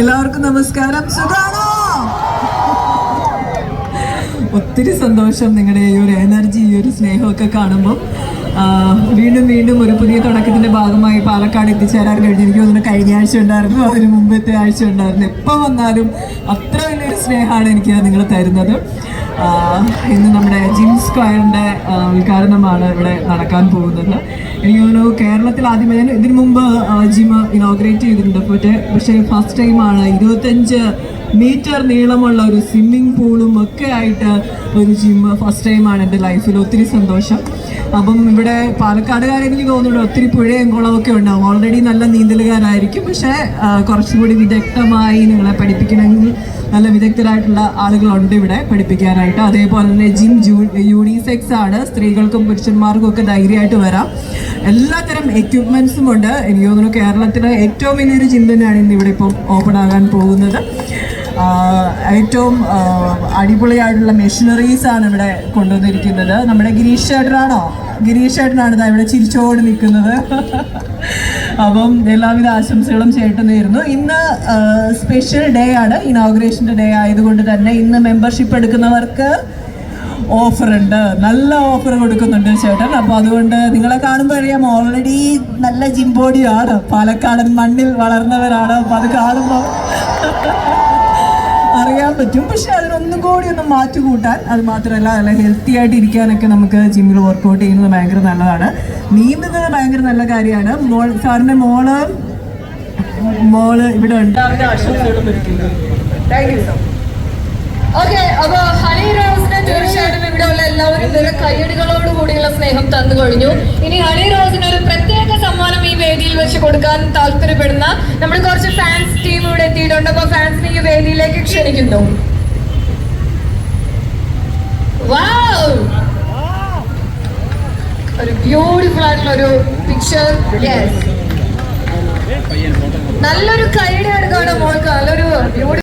എല്ലാവർക്കും നമസ്കാരം. സുഖാണോ? ഒത്തിരി സന്തോഷം നിങ്ങളുടെ ഈ ഒരു എനർജി ഈ ഒരു സ്നേഹമൊക്കെ കാണുമ്പോൾ വീണ്ടും വീണ്ടും ഒരു പുതിയ തുടക്കത്തിന്റെ ഭാഗമായി പാലക്കാട് എത്തിച്ചേരാൻ കഴിഞ്ഞു. എനിക്ക് തോന്നുന്നു കഴിഞ്ഞ ആഴ്ച ഉണ്ടായിരുന്നു. അതിന് മുമ്പത്തെ ആഴ്ച ഉണ്ടായിരുന്നു. എപ്പോൾ വന്നാലും അത്ര വലിയൊരു സ്നേഹമാണ് എനിക്ക് നിങ്ങൾ തരുന്നത്. ഇന്ന് നമ്മുടെ ജിം സ്ക്വയറിന്റെ ഉദ്ഘാടനമാണ് ഇവിടെ നടക്കാൻ പോകുന്നത്. എനിക്ക് തോന്നുന്നു കേരളത്തിൽ ആദ്യമേ ഞാൻ ഇതിനു മുമ്പ് ജിം ഇനോഗ്രേറ്റ് ചെയ്തിട്ടുണ്ട്. പക്ഷേ പക്ഷേ ഫസ്റ്റ് ടൈമാണ്. ഇരുപത്തഞ്ച് മീറ്റർ നീളമുള്ള ഒരു സ്വിമ്മിംഗ് പൂളും ഒക്കെ ആയിട്ട് ഒരു ജിമ്മ് ഫസ്റ്റ് ടൈമാണ് എന്റെ ലൈഫിൽ ഒത്തിരി സന്തോഷം. അപ്പം ഇവിടെ പാലക്കാടുകാർ എനിക്ക് തോന്നുന്നുണ്ട് ഒത്തിരി പുഴയും കുളമൊക്കെ ഉണ്ടാവും. ഓൾറെഡി നല്ല നീന്തലുകാരായിരിക്കും പക്ഷേ കുറച്ചുകൂടി വിദഗ്ധമായി നിങ്ങളെ പഠിപ്പിക്കണമെങ്കിൽ നല്ല വിദഗ്ധരായിട്ടുള്ള ആളുകളുണ്ട് ഇവിടെ പഠിപ്പിക്കാനായിട്ട്. അതേപോലെ തന്നെ ജിം യൂണിസെക്സ് ആണ്. സ്ത്രീകൾക്കും പുരുഷന്മാർക്കും ഒക്കെ ധൈര്യമായിട്ട് വരാം. എല്ലാത്തരം എക്യുപ്മെന്റ്സും ഉണ്ട്. എനിക്ക് തോന്നുന്നു കേരളത്തിലെ ഏറ്റവും വലിയൊരു ജിം തന്നെയാണ് ഇന്ന് ഇവിടെ ഇപ്പം ഓപ്പൺ ആകാൻ പോകുന്നത്. ഏറ്റവും അടിപൊളിയായിട്ടുള്ള മെഷീനറീസ് ആണ് ഇവിടെ കൊണ്ടുവന്നിരിക്കുന്നത്. നമ്മുടെ ഗിരീഷ് ചേട്ടനാണോ? ഗിരീഷ് ചേട്ടനാണ് ഇതാ ഇവിടെ ചിരിച്ചോട് നിൽക്കുന്നത്. അപ്പം എല്ലാവിധ ആശംസകളും ചേട്ടനായിരുന്നു ഇന്ന് സ്പെഷ്യൽ ഡേ ആണ്. ഇനോഗ്രേഷന്റെ ഡേ ആയതുകൊണ്ട് തന്നെ ഇന്ന് മെമ്പർഷിപ്പ് എടുക്കുന്നവർക്ക് ഓഫർ ഉണ്ട്. നല്ല ഓഫർ കൊടുക്കുന്നുണ്ട് ചേട്ടൻ. അപ്പോൾ അതുകൊണ്ട് നിങ്ങളെ കാണുമ്പോൾ അറിയാം ഓൾറെഡി നല്ല ജിംബോഡിയാണ് പാലക്കാടൻ മണ്ണിൽ വളർന്നവരാണ്. അപ്പോൾ അത് കാണുമ്പോൾ അറിയാൻ പറ്റും. പക്ഷെ അതിനൊന്നും കൂടി ഒന്ന് മാറ്റി കൂട്ടാൻ അത് മാത്രമല്ല നല്ല ഹെൽത്തി ആയിട്ട് ഇരിക്കാനൊക്കെ നമുക്ക് ജിമ്മിൽ വർക്കൗട്ട് ചെയ്യുന്നത് ഭയങ്കര നല്ലതാണ്. നീന്തുന്നത് ഭയങ്കര നല്ല കാര്യമാണ്. മോൾ സാറിന്റെ മോൾ മോൾ ഇവിടെ ഉണ്ട്. തീർച്ചയായിട്ടും ഉള്ള എല്ലാവരും കയ്യടികളോട് കൂടിയുള്ള സ്നേഹം തന്നു കഴിഞ്ഞു. ഇനി ഹണി റോസിന് കൊടുക്കാൻ താല്പര്യപ്പെടുന്ന നമ്മൾ കുറച്ച് ഫാൻസ് ടീം ഇവിടെ എത്തിയിട്ടുണ്ട്. അപ്പൊ ഫാൻസിനെ ഈ വേദിയിലേക്ക് ക്ഷണിക്കുന്നു! ഒരു ബ്യൂട്ടിഫുൾ ആയിട്ടുള്ള ഒരു പിക്ചർ യെസ് നല്ലൊരു കൈയുടെ എടുക്കാണ് മോൾക്ക്. നല്ലൊരു ബ്യൂട്ടി